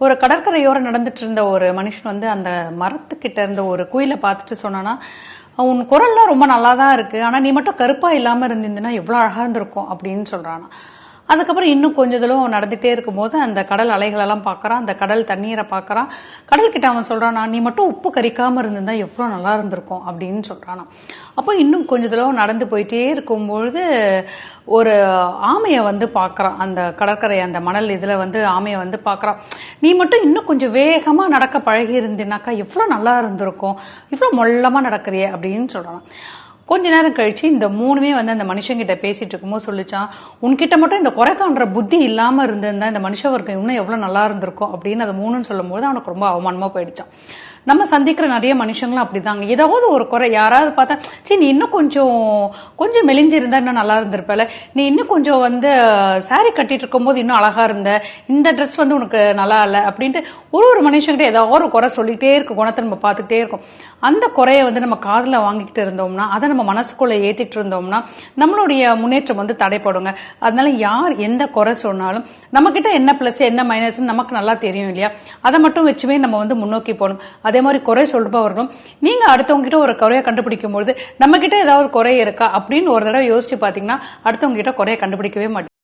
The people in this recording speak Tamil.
ஒரு கடற்கரையோரம் நடந்துட்டு இருந்த ஒரு மனுஷன் வந்து அந்த மரத்துக்கிட்ட இருந்த ஒரு குயிலை பார்த்துட்டு சொன்னானா உன் குரல்லாம் ரொம்ப நல்லா தான் இருக்கு ஆனா நீ மட்டும் கருப்பா இல்லாம இருந்திருந்தீன்னா எவ்வளவு அழகா இருந்திருக்கும் அப்படின்னு சொல்றானா. அதுக்கப்புறம் இன்னும் கொஞ்ச தூரம் நடந்துட்டே இருக்கும்போது அந்த கடல் அலைகள் எல்லாம் பார்க்கறான் அந்த கடல் தண்ணீரை பார்க்கறான். கடல் கிட்ட அவன் சொல்றானா நீ மட்டும் உப்பு கரிக்காம இருந்திருந்தா எவ்வளோ நல்லா இருந்திருக்கும் அப்படின்னு சொல்றானா அப்போ இன்னும் கொஞ்ச தூரம் நடந்து போயிட்டே இருக்கும்பொழுது ஒரு ஆமையை வந்து பார்க்கறான். அந்த கடற்கரை அந்த மணல் இதுல வந்து ஆமையை வந்து பார்க்கறான். நீ மட்டும் இன்னும் கொஞ்சம் வேகமா நடக்க பழகி இருந்தினாக்கா எவ்வளோ நல்லா இருந்திருக்கும் இவ்வளோ மொல்லமா நடக்கிறியே அப்படின்னு சொல்றான் கொஞ்ச நேரம் கழிச்சு இந்த மூணுமே வந்து அந்த மனுஷங்கிட்ட பேசிட்டு இருக்கும்போது சொல்லிச்சான் உன்கிட்ட மட்டும் இந்த குறை காண்ற புத்தி இல்லாம இருந்திருந்தா இந்த மனுஷ வர்க்கம் இன்னும் எவ்வளவு நல்லா இருந்திருக்கும்? அப்படின்னு அது மூணுன்னு சொல்லும்போது அவனுக்கு ரொம்ப அவமானமா போயிடுச்சான். நம்ம சந்திக்கிற நிறைய மனுஷங்களும் அப்படிதாங்க. ஏதாவது ஒரு குறை யாராவது பார்த்தா சரி நீ இன்னும் கொஞ்சம் கொஞ்சம் மெலிஞ்சிருந்தா இன்னும் நல்லா இருந்திருப்பல. நீ இன்னும் கொஞ்சம் வந்து சாரி கட்டிட்டு இருக்கும்போது இன்னும் அழகா இருந்த இந்த ட்ரெஸ் வந்து உனக்கு நல்லா இல்லை அப்படின்ட்டு ஒரு ஒரு மனுஷங்கிட்ட ஏதாவது ஒரு குறை சொல்லிட்டே இருக்கும் குணத்தை நம்ம பார்த்துக்கிட்டே இருக்கும். அந்த குறையை வந்து நம்ம காதில் வாங்கிக்கிட்டு இருந்தோம்னா அதை நம்ம மனசுக்குள்ள ஏத்திட்டு இருந்தோம்னா நம்மளுடைய முன்னேற்றம் வந்து தடைப்படுங்க. அதனால யார் எந்த குறை சொன்னாலும் நம்ம கிட்ட என்ன பிளஸ் என்ன மைனஸ் நமக்கு நல்லா தெரியும் இல்லையா? அதை மட்டும் வச்சுமே நம்ம வந்து முன்னோக்கி போகணும். அதே மாதிரி குறை சொல்பவர்களும் நீங்க அடுத்தவங்க கிட்ட ஒரு குறையை கண்டுபிடிக்கும் பொழுது நம்ம கிட்ட ஏதாவது ஒரு குறை இருக்கா அப்படின்னு ஒரு தடவை யோசிச்சு பாத்தீங்கன்னா அடுத்தவங்க கிட்ட குறையை கண்டுபிடிக்கவே மாட்டேன்